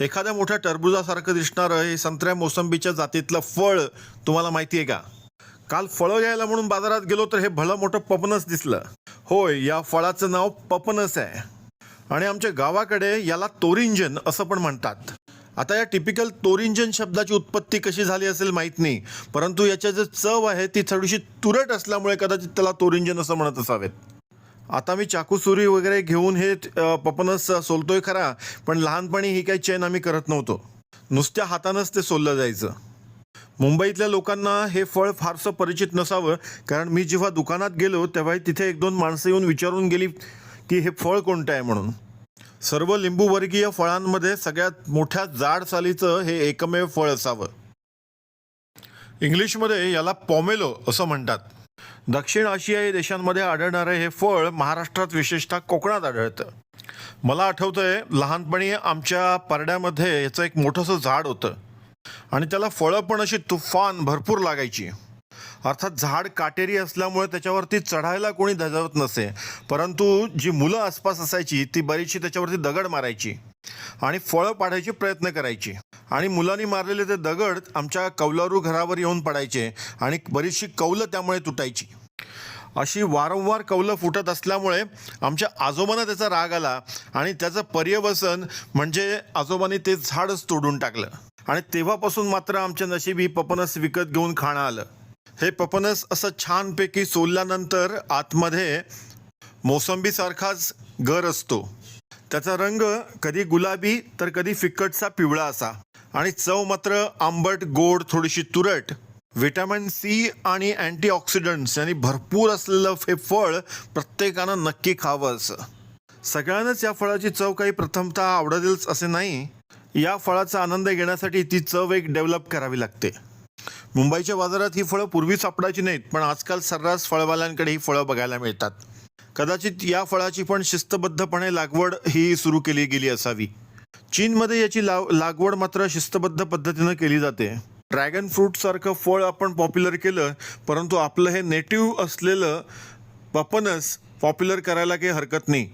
एखाद्या मोठ्या टरबुजासारखं दिसणारं हे संत्र्या मोसंबीच्या जातीतलं फळ तुम्हाला माहिती आहे का? काल फळं घ्यायला म्हणून बाजारात गेलो तर हे भलं मोठं पपनस दिसलं. होय या फळाचं नाव पपनस आहे. आणि आमच्या गावाकडे याला तोरिंजन असं पण म्हणतात. आता या टिपिकल तोरिंजन शब्दाची उत्पत्ती कशी झाली असेल माहीत नाही परंतु याच्या जे चव आहे ती थोडीशी तुरट असल्यामुळे कदाचित त्याला तोरिंजन असं म्हणत असावेत. आता मी चाकू सुरी वगैरे घेऊन हे पपनस सोलतोय खरा पण लहानपणी ही काही चेन आम्ही करत नव्हतो. नुसत्या हातानंच ते सोललं जायचं. मुंबईतल्या लोकांना हे फळ फारसं परिचित नसावं कारण मी जेव्हा दुकानात गेलो तेव्हा तिथे एक दोन माणसं येऊन विचारून गेली की हे फळ कोणतं आहे म्हणून. सर्व लिंबूवर्गीय फळांमध्ये सगळ्यात मोठ्या जाड सालीचं हे एकमेव फळ असावं. इंग्लिशमध्ये याला पॉमेलो असं म्हणतात. दक्षिण आशियाई देशांमध्ये आढळणारे हे फळ महाराष्ट्रात विशेषतः कोकणात आढळतं. मला आठवतंय लहानपणी आमच्या परड्यामध्ये याचं एक मोठंसं झाड होतं. आणि त्याला फळं पण अशी तुफान भरपूर लागायची. अर्थात झाड काटेरी असल्यामुळे त्याच्यावरती चढायला कोणी धजावत नसे. परंतु जी मुलं आसपास असायची ती बरीचशी त्याच्यावरती दगड मारायची आणि फळं पाडायची प्रयत्न करायची. आणि मुलांनी मारलेले ते दगड आमच्या कौलारू घरावर येऊन पडायचे आणि बरीचशी कौलं त्यामुळे तुटायची. अशी वारंवार कौलं फुटत असल्यामुळे आमच्या आजोबांना त्याचा राग आला आणि त्याचं पर्यवसन म्हणजे आजोबांनी ते झाडच तोडून टाकलं. आणि तेव्हापासून मात्र आमच्या नशिबी पपनस विकत घेऊन खाणं आलं. हे पपनस असं छानपैकी सोलल्यानंतर आतमध्ये मोसंबीसारखाच गर असतो. त्याचा रंग कधी गुलाबी तर कधी फिकटचा पिवळा असा. आणि चव मात्र आंबट गोड थोडीशी तुरट. व्हिटॅमिन सी आणि अँटीऑक्सिडंट्स यांनी भरपूर असलेलं हे फळ प्रत्येकानं नक्की खावं असं. सगळ्यांनाच या फळाची चव काही प्रथमतः आवडतीलच असे नाही. या फळाचा आनंद घेण्यासाठी ती चव एक डेव्हलप करावी लागते. मुंबईच्या बाजारात ही फळं पूर्वी सापडायची नाहीत पण आजकाल सर्रास फळवाल्यांकडे ही फळं बघायला मिळतात. कदाचित या फळाची पण शिस्तबद्धपणे लागवड ही सुरू केली गेली असावी. चीनमध्ये याची लाव लागवड मात्र शिस्तबद्ध पद्धतीनं केली जाते. ड्रॅगन फ्रूट सारखं फळ आपण पॉप्युलर केलं परंतु आपलं हे नेटिव्ह असलेलं पपनस पॉप्युलर करायला काही हरकत नाही.